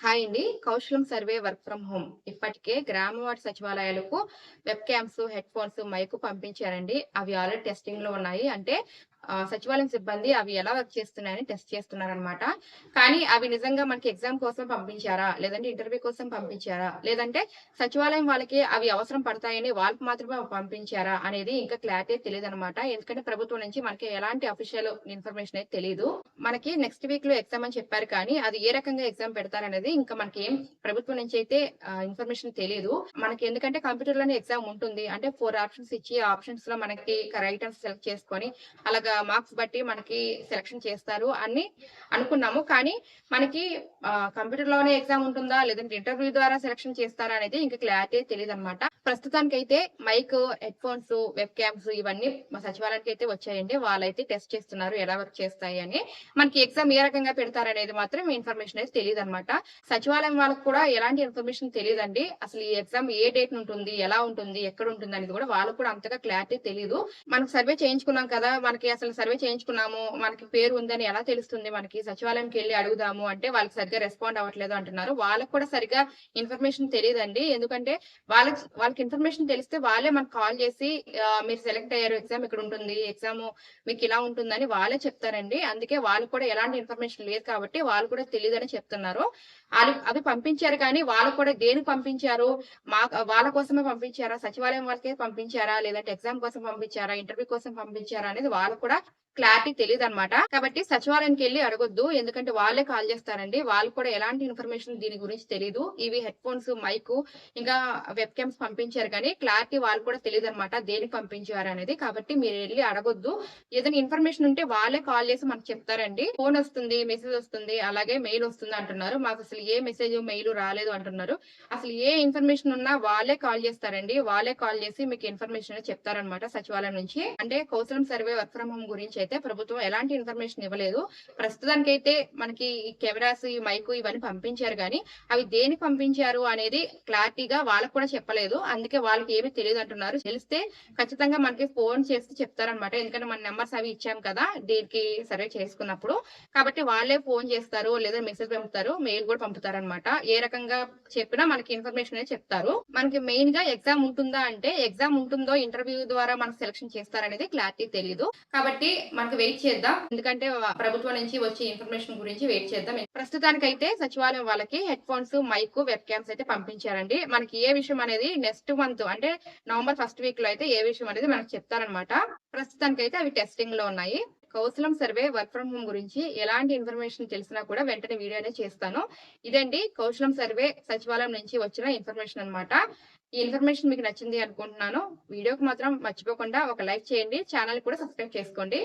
Hi అండి. Kaushalam survey work from home. ఇప్పటికే గ్రామ సచివాలయాలకు web cams head phones mic పంపించారండి. అవి ఆల్రెడీ టెస్టింగ్లో ఉన్నాయి. అంటే సచివాలయం సిబ్బంది అవి ఎలా వర్క్ చేస్తున్నాయని టెస్ట్ చేస్తున్నారనమాట కానీ అవి నిజంగా మనకి ఎగ్జామ్ కోసం పంపించారా? లేదంటే ఇంటర్వ్యూ కోసం పంపించారా? లేదంటే సచివాలయం వాళ్ళకి అవి అవసరం పడతాయని వాళ్ళకి మాత్రమే పంపించారా అనేది ఇంకా క్లారిటీ తెలియదు అనమాట ఎందుకంటే ప్రభుత్వం నుంచి మనకి ఎలాంటి అఫీషియల్ ఇన్ఫర్మేషన్ అయితే తెలియదు మనకి నెక్స్ట్ వీక్లో ఎగ్జామ్ అని చెప్పారు కానీ అది ఏ రకంగా ఎగ్జామ్ పెడతారనేది ఇంకా మనకి ఏం ప్రభుత్వం నుంచి అయితే ఇన్ఫర్మేషన్ తెలియదు మనకి ఎందుకంటే కంప్యూటర్లోనే ఎగ్జామ్ ఉంటుంది. అంటే ఫోర్ ఆప్షన్స్ ఇచ్చి ఆ ఆప్షన్స్లో మనకి రైట్ ఆన్సర్ సెలెక్ట్ చేసుకొని అలాగా మార్క్స్ బట్టి మనకి సెలక్షన్ చేస్తారు అని అనుకున్నాము. కానీ మనకి కంప్యూటర్లోనే ఎగ్జామ్ ఉంటుందా లేదంటే ఇంటర్వ్యూ ద్వారా సెలక్షన్ చేస్తారా అనేది ఇంకా క్లారిటీ తెలియదు అనమాట ప్రస్తుతానికి అయితే mic headphones webcams ఇవన్నీ మా సచివాలయానికి అయితే వచ్చాయండి. వాళ్ళైతే టెస్ట్ చేస్తున్నారు ఎలా వర్క్ చేస్తాయి అని. మనకి ఎగ్జామ్ ఏ రకంగా పెడతారనేది మాత్రం ఇన్ఫర్మేషన్ అయితే తెలియదు అనమాట సచివాలయం వాళ్ళకి కూడా ఎలాంటి ఇన్ఫర్మేషన్ తెలియదండి. అసలు ఈ ఎగ్జామ్ ఏ డేట్ ఉంటుంది ఎలా ఉంటుంది ఎక్కడ ఉంటుంది అనేది కూడా వాళ్ళకు కూడా అంతగా క్లారిటీ తెలియదు మనకు సర్వే చేయించుకున్నాం కదా మనకి అసలు సర్వే చేయించుకున్నాము మనకి పేరు ఉందని ఎలా తెలుస్తుంది మనకి సచివాలయంకి వెళ్ళి అడుగుదాము అంటే వాళ్ళకి సరిగ్గా రెస్పాండ్ అవ్వట్లేదు అంటున్నారు. వాళ్ళకి కూడా సరిగ్గా ఇన్ఫర్మేషన్ తెలియదండి. ఎందుకంటే వాళ్ళకి వాళ్ళకి ఇన్ఫర్మేషన్ తెలిస్తే వాళ్ళే మనకు కాల్ చేసి మీరు సెలెక్ట్ అయ్యారు ఎగ్జామ్ ఇక్కడ ఉంటుంది ఎగ్జామ్ మీకు ఇలా ఉంటుందని వాళ్ళే చెప్తారండి. అందుకే వాళ్ళకి కూడా ఎలాంటి ఇన్ఫర్మేషన్ లేదు కాబట్టి వాళ్ళు కూడా తెలియదని చెప్తున్నారు. వాళ్ళు అవి పంపించారు కానీ వాళ్ళు కూడా దేనికి పంపించారు? మా వాళ్ళ కోసమే పంపించారా? సచివాలయం వాళ్ళకే పంపించారా? లేదంటే ఎగ్జామ్ కోసం పంపించారా? ఇంటర్వ్యూ కోసం పంపించారా? అనేది వాళ్ళకు కూడా брать క్లారిటీ తెలియదు అనమాట కాబట్టి సచివాలయానికి వెళ్ళి అడగొద్దు. ఎందుకంటే వాళ్ళే కాల్ చేస్తారండి. వాళ్ళు కూడా ఎలాంటి ఇన్ఫర్మేషన్ దీని గురించి తెలియదు ఇవి హెడ్ ఫోన్స్ మైక్ ఇంకా వెబ్ క్యామ్స్ పంపించారు కానీ క్లారిటీ వాళ్ళు కూడా తెలియదు అనమాట దేనికి పంపించారు అనేది. కాబట్టి మీరు వెళ్ళి అడగొద్దు. ఏదైనా ఇన్ఫర్మేషన్ ఉంటే వాళ్ళే కాల్ చేసి మనకు చెప్తారండి. ఫోన్ వస్తుంది మెసేజ్ వస్తుంది అలాగే మెయిల్ వస్తుంది అంటున్నారు. మాకు అసలు ఏ మెసేజ్ మెయిల్ రాలేదు అంటున్నారు. అసలు ఏ ఇన్ఫర్మేషన్ ఉన్నా వాళ్ళే కాల్ చేస్తారండి. వాళ్ళే కాల్ చేసి మీకు ఇన్ఫర్మేషన్ చెప్తారనమాట సచివాలయం నుంచి. అంటే Kaushalam survey work from home గురించి అయితే ప్రభుత్వం ఎలాంటి ఇన్ఫర్మేషన్ ఇవ్వలేదు. ప్రస్తుతానికి అయితే మనకి ఈ కెమెరాస్ ఈ మైక్ ఇవన్నీ పంపించారు కానీ అవి దేనికి పంపించారు అనేది క్లారిటీగా వాళ్ళకు కూడా చెప్పలేదు. అందుకే వాళ్ళకి ఏమీ తెలియదు అంటున్నారు. తెలిస్తే ఖచ్చితంగా మనకి ఫోన్ చేసి చెప్తారనమాట ఎందుకంటే మన నెంబర్స్ అవి ఇచ్చాం కదా దీనికి సర్వే చేసుకున్నప్పుడు. కాబట్టి వాళ్ళే ఫోన్ చేస్తారు లేదా మెసేజ్ పంపుతారు మెయిల్ కూడా పంపుతారనమాట ఏ రకంగా చెప్పినా మనకి ఇన్ఫర్మేషన్ అనేది చెప్తారు. మనకి మెయిన్గా ఎగ్జామ్ ఉంటుందా అంటే ఎగ్జామ్ ఉంటుందో ఇంటర్వ్యూ ద్వారా మనకు సెలక్షన్ చేస్తారనేది క్లారిటీ తెలియదు కాబట్టి మనకు వెయిట్ చేద్దాం. ఎందుకంటే ప్రభుత్వం నుంచి వచ్చే ఇన్ఫర్మేషన్ గురించి వెయిట్ చేద్దాం. ప్రస్తుతానికి అయితే సచివాలయం వాళ్ళకి headphones mic web cams అయితే పంపించారండి. మనకి ఏ విషయం అనేది నెక్స్ట్ మంత్ అంటే నవంబర్ ఫస్ట్ వీక్లో అయితే ఏ విషయం అనేది మనకు చెప్తారనమాట ప్రస్తుతానికి అయితే అవి టెస్టింగ్లో ఉన్నాయి. Kaushalam survey work from home గురించి ఎలాంటి ఇన్ఫర్మేషన్ తెలిసినా కూడా వెంటనే వీడియో అనేది చేస్తాను. ఇదండి కౌశలం సర్వే సచివాలయం నుంచి వచ్చిన ఇన్ఫర్మేషన్ అన్నమాట. ఈ ఇన్ఫర్మేషన్ మీకు నచ్చింది అనుకుంటున్నాను. వీడియోకి మాత్రం మర్చిపోకుండా ఒక లైక్ చేయండి. ఛానల్ కూడా సబ్స్క్రైబ్ చేసుకోండి.